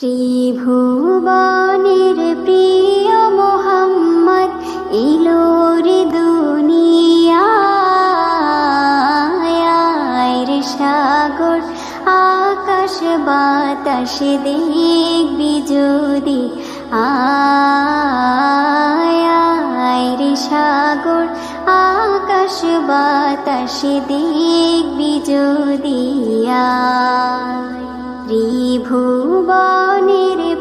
ত্রিভুবনের প্রিয় মোহাম্মদ ইলোরে দুনিয়ার সাগর, আকাশ বাতাস দেখবি যদি আয় সাগর, আকাশ বাতাস দেখবি যদি ত্রিভুবনের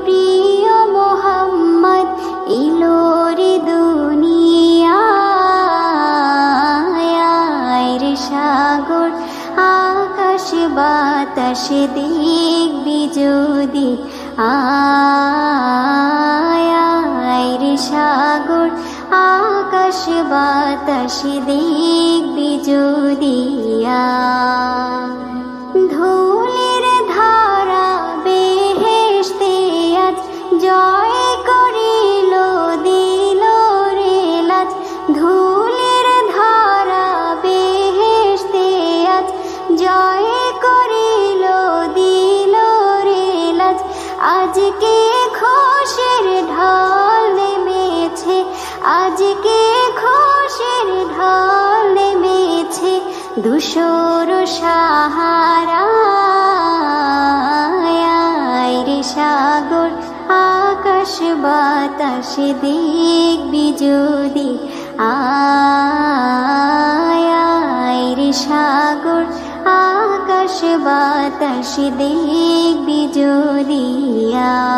প্রিয় মোহাম্মদ ইলোর দুনিয়ার সাগর, আকাশ বাতাস দেখবি যদি আয় সাগর, আকাশ বাতাস দেখবি যদি আয়। দুশোর সাহারা সাগর, আকাশ বাতাস দেখবি যদি আয় রে সাগর, আকাশ বাতাস দেখবি যদি আয়।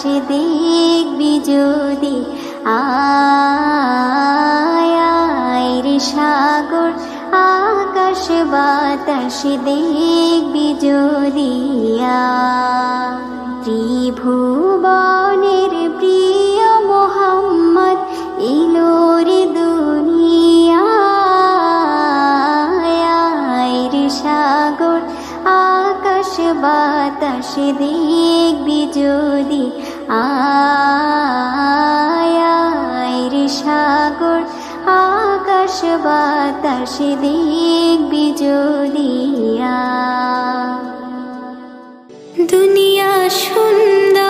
বাতাস দেখবি যদি আয়ের সাগর আকাশ বাতাস দেখবি যদি। ত্রিভুবনের প্রিয় মোহাম্মদ ইলোর আকাশ বাতাস দেখবি যদি আয় সাগর। আকাশ বাতাস দেখবি যদি দুনিয়া সুন্দর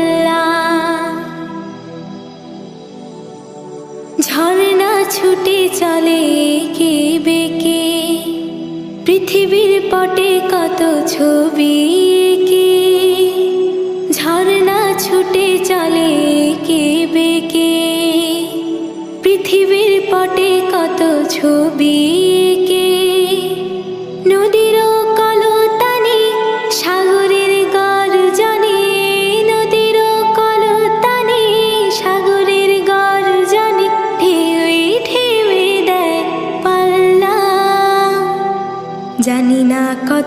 পৃথিবীর পটে কত ছবি কি ঝর্ণা ছুটে চলে কে বেকে? পৃথিবীর পটে কত ছবি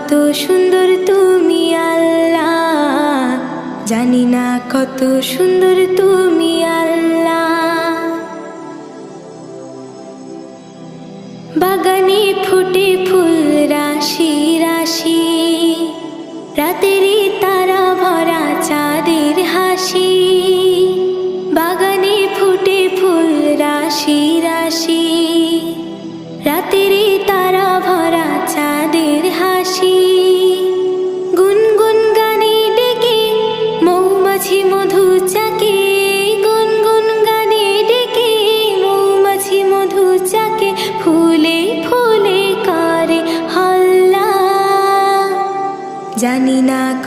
কত সুন্দর তুমি আল্লাহ। জানি না কত সুন্দর তুমি আল্লাহ। বাগানে ফুটে ফুল, রাশি রাশি। রাতেরই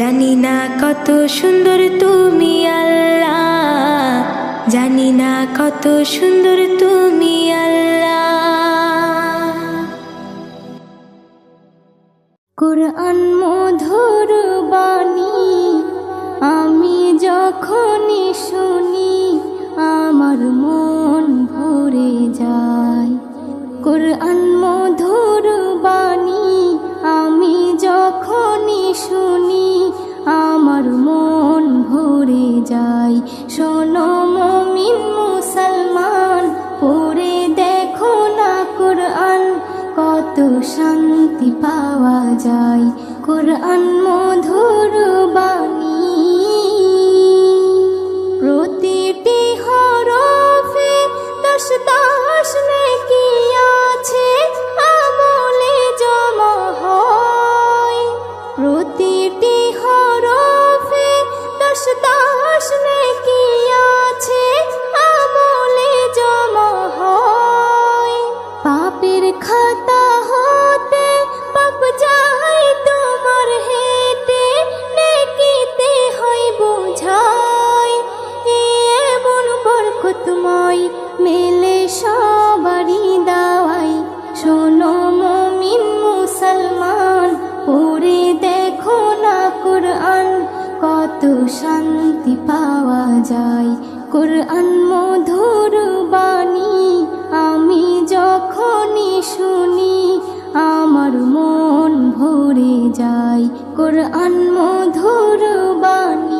জানি না কত সুন্দর তুমি আল্লাহ। জানি না কত সুন্দর তুমি কোরআন মধুর বাণী, আমি যখনই শুনি, আমার মন ভরে যায়। কোরআন মধুর যায় শোনো মমিন মুসলমান, পড়ে দেখো না কোরআন, কত শান্তি পাওয়া যায়। কোরআন মধুর বাণী দেখো না কোরআন, কত শান্তি পাওয়া যায়। কোরআন মধুর বাণী, আমি যখনই শুনি, আমার মন ভরে যায়। কোরআন মধুর বাণী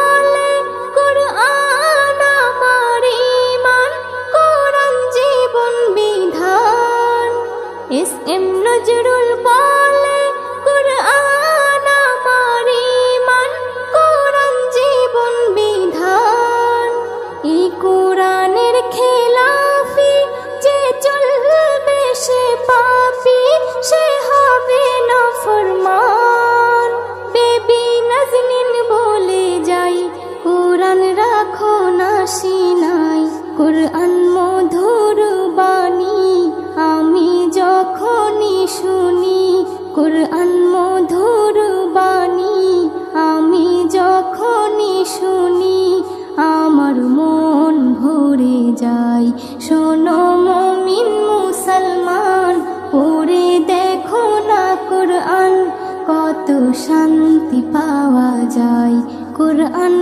নজরুল বলে যায় শোনো মমিন মুসলমান পড়ে দেখো না কোরআন কত শান্তি পাওয়া যায়। কোরআন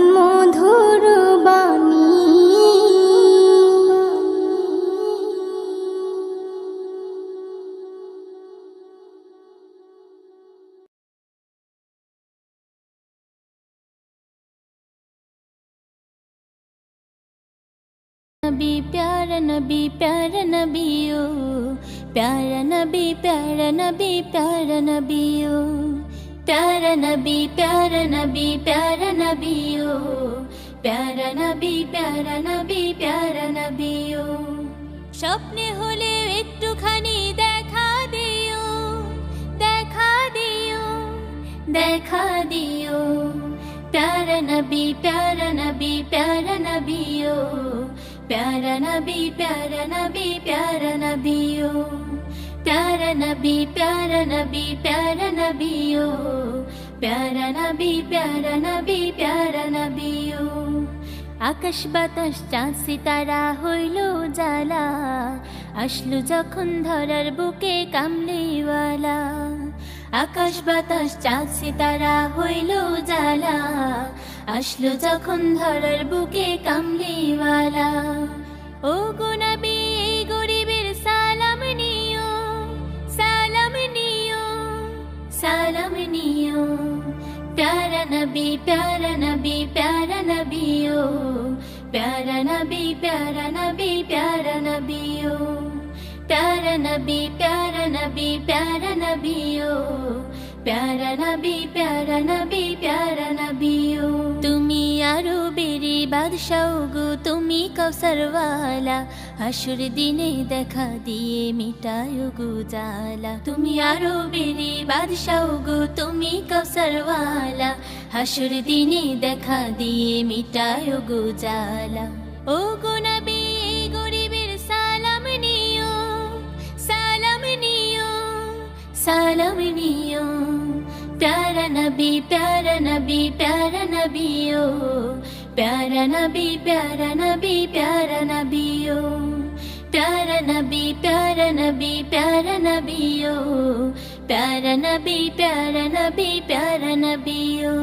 नबी प्यारा नबी प्यारा नबी ओ प्यारा नबी प्यारा नबी प्यारा नबी ओ प्यारा नबी प्यारा नबी प्यारा नबी ओ प्यारा नबी प्यारा नबी प्यारा नबी ओ স্বপ্নে হলে একটুখানি দেখা দিও দেখা দিও দেখা দিও प्यारा नबी प्यारा नबी प्यारा नबी ओ प्यारा नबी प्यारा नबी प्यारा नबी ओ प्यारा नबी प्यारा नबी प्यारा नबी ओ प्यारा नबी प्यारा नबी प्यारा नबी ओ আকাশ বাতাস চাঁদ সিতারা হইল জ্বালা আসলো যখন ধরার বুকে কামলিওয়ালা আকাশ বাতাস চাঁদ সিতারা হইল জ্বালা আসলো যখন ধরার বুকে কামলিওয়ালা ও গুনাবি এই গরিবের সালাম নিও সালাম নিও সালাম নিও प्यारा नबी प्यारा नबी प्यारा नबी ओ प्यारा नबी प्यारा नबी प्यारा नबी ओ प्यारा नबी प्यारा नबी प्यारा नबी ओ प्यारा नबी प्यारा नबी प्यारा नबी ओ তুমি আরো বেরি বাদশাও গো তুমি কৌসরওয়ালা হাসুর দিনে দেখা দিয়ে মিটায় গো জালা তুমি আরো বেরি বাদশাও গো তুমি কৌসরওয়ালা হাসুর দিনে দেখা দিয়ে মিটায় গো জালা ও গো সালাম নিও প্যারা নবী প্যারা নবী প্যারা নবীও প্যারা নবী প্যারা নবী প্যারা নবীও প্যারা নবী প্যারা নবী প্যারা নবীও প্যারা নবী প্যারা নবী প্যারা নবীও